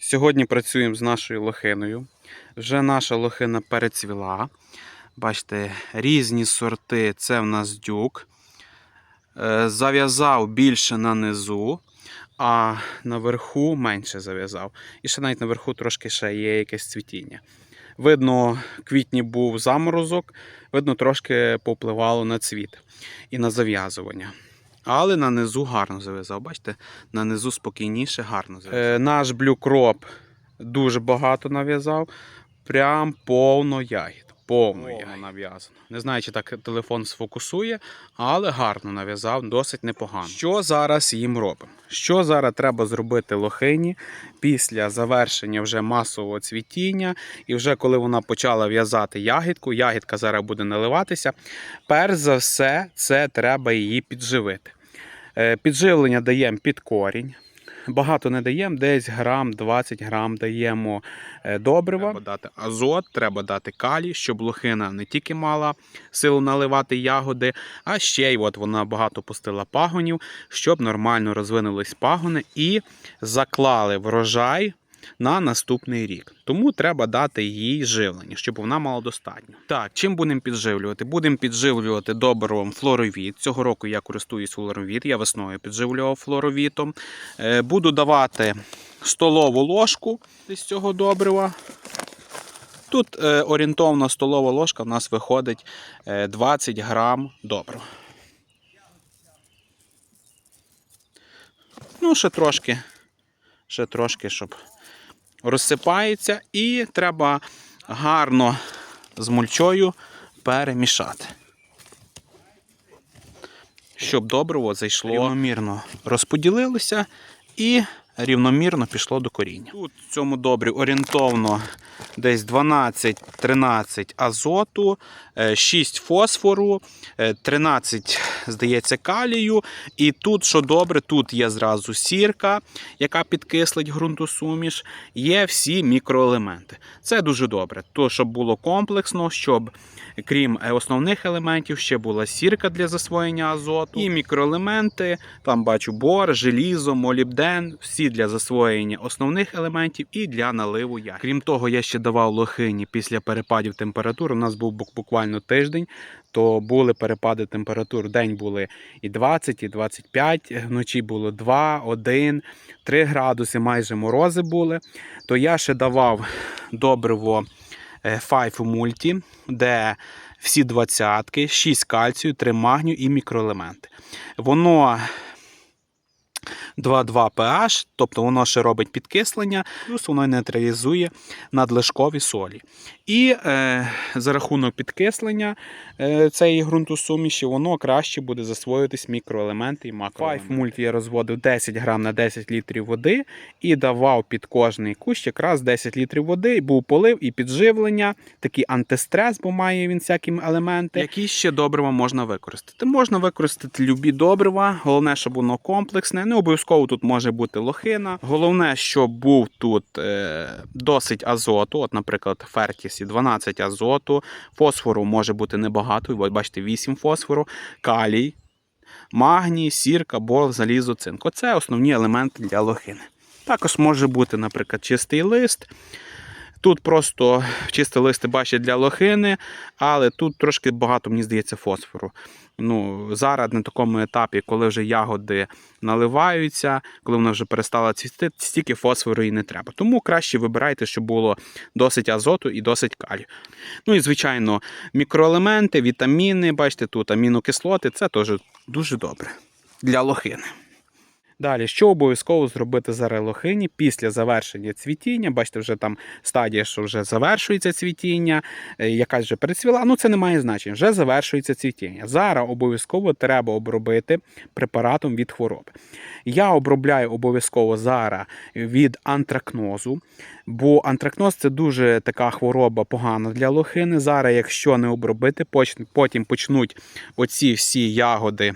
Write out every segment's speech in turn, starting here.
Сьогодні працюємо з нашою лохиною. Вже наша лохина перецвіла. Бачите, різні сорти. Це в нас дюк. Е, Зав'язав більше на низу, а наверху менше зав'язав. І ще навіть наверху трошки ще є якесь цвітіння. Видно, в квітні був заморозок, видно, трошки попливало на цвіт і на зав'язування. Але на низу гарно зав'язав. Бачите, на низу спокійніше, гарно зав'язав. Е, наш блюкроп дуже багато нав'язав. Прям повно ягід. Повно ягід нав'язано. Не знаю, чи так телефон сфокусує, але гарно нав'язав, досить непогано. Що зараз їм робимо? Що зараз треба зробити лохині після завершення вже масового цвітіння, і вже коли вона почала в'язати ягідку, ягідка зараз буде наливатися. Перш за все, це треба її підживити. Е, Підживлення даємо під корінь. Багато не даємо, десь грам, 20 грам даємо е, добрива. Треба дати азот, треба дати калій, щоб лохина не тільки мала силу наливати ягоди, а ще й от вона багато пустила пагонів, щоб нормально розвинулись пагони і заклали врожай на наступний рік. Тому треба дати їй живлення, щоб вона мала достатньо. Так, чим будемо підживлювати? Будемо підживлювати добривом флоровіт. Цього року я користуюсь флоровіт, я весною підживлював флоровітом. Е, Буду давати столову ложку з цього добрива. Тут е, орієнтовно столова ложка в нас виходить е, 20 грам добрива. Ну, ще трошки, ще трошки, щоб розсипається, і треба гарно з мульчою перемішати. Щоб добриво зайшло рівномірно розподілилося і рівномірно пішло до коріння. Тут в цьому добрі орієнтовно десь 12-13 азоту, е, 6 фосфору, е, 13, здається, калію. І тут, що добре, тут є зразу сірка, яка підкислить ґрунтосуміш, є всі мікроелементи. Це дуже добре. То, щоб було комплексно, щоб крім е, основних елементів, ще була сірка для засвоєння азоту, і мікроелементи, там бачу бор, желізо, молібден, всі для засвоєння основних елементів і для наливу ягід. Крім того, я ще давав лохині після перепадів температур. У нас був буквально тиждень, то були перепади температур. День були і 20, і 25, вночі було 2, 1, 3 градуси, майже морози були. То я ще давав добриво е, Five Multi, де всі двадцятки, 6 кальцію, 3 магнію і мікроелементи. Воно 2,2 pH, тобто воно ще робить підкислення, плюс воно нейтралізує надлишкові солі. І е, за рахунок підкислення е, цієї ґрунтосуміші, воно краще буде засвоюватись мікроелементи і макроелементи. 5 мульт я розводив 10 грам на 10 літрів води і давав під кожний кущ якраз 10 літрів води, і був полив і підживлення, такий антистрес, бо має він всякі елементи. Які ще добрива можна використати? Можна використати любі добрива, головне, щоб воно комплексне. Не обов'язково тут може бути лохина. Головне, щоб був тут е, досить азоту. От, наприклад, Фертісі 12 азоту, фосфору може бути небагато. ви бачите, 8 фосфору, калій, магній, сірка, бор, залізо, цинк. Оце основні елементи для лохини. Також може бути, наприклад, чистий лист. Тут просто чистий лист бачить для лохини, але тут трошки багато, мені здається, фосфору. Ну, зараз на такому етапі, коли вже ягоди наливаються, коли вона вже перестала цвісти, стільки фосфору і не треба. Тому краще вибирайте, щоб було досить азоту і досить калію. Ну і, звичайно, мікроелементи, вітаміни, бачите, тут амінокислоти це теж дуже добре для лохини. Далі, що обов'язково зробити зараз лохині після завершення цвітіння? Бачите, вже там стадія, що вже завершується цвітіння, е, якась вже перецвіла. Ну це не має значення, вже завершується цвітіння. Зараз обов'язково треба обробити препаратом від хвороби. Я обробляю обов'язково зараз від антракнозу, бо антракноз це дуже така хвороба погана для лохини. Зараз, якщо не обробити, потім почнуть оці всі ягоди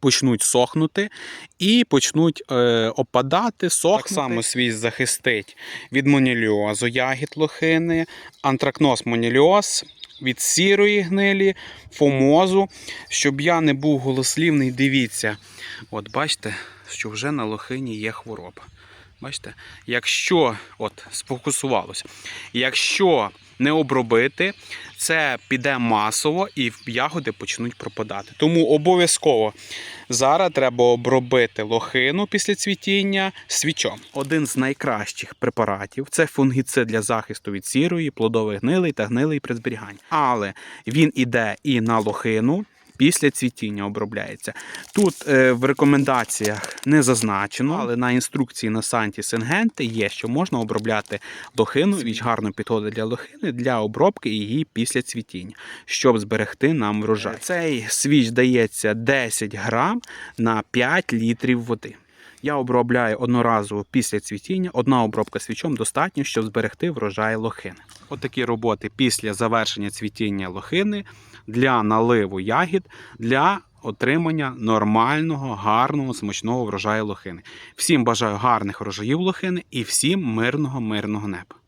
почнуть сохнути і почнуть е, опадати, сохнути. Так само свій захистить від моніліозу ягід лохини, антракноз моніліоз. Від сірої гнилі, фомозу, щоб я не був голослівний, дивіться. От бачите, що вже на лохині є хвороба. Бачите, якщо от сфокусувалося, якщо не обробити, це піде масово і ягоди почнуть пропадати. Тому обов'язково зараз треба обробити лохину після цвітіння свічом. Один з найкращих препаратів це фунгіцид для захисту від сірої, плодових гнилий та гнилий при зберіганні. Але він іде і на лохину. Після цвітіння обробляється. Тут е, в рекомендаціях не зазначено, але на інструкції на санті Сингенти є, що можна обробляти лохину. Віч гарно підходить для лохини для обробки її після цвітіння, щоб зберегти нам врожай. Цей свіч дається 10 грам на 5 літрів води. Я обробляю одноразово після цвітіння. Одна обробка свічом достатньо, щоб зберегти врожай лохини. Отакі роботи після завершення цвітіння лохини для наливу ягід для отримання нормального, гарного, смачного врожаю лохини. Всім бажаю гарних врожаїв лохини і всім мирного, мирного неба.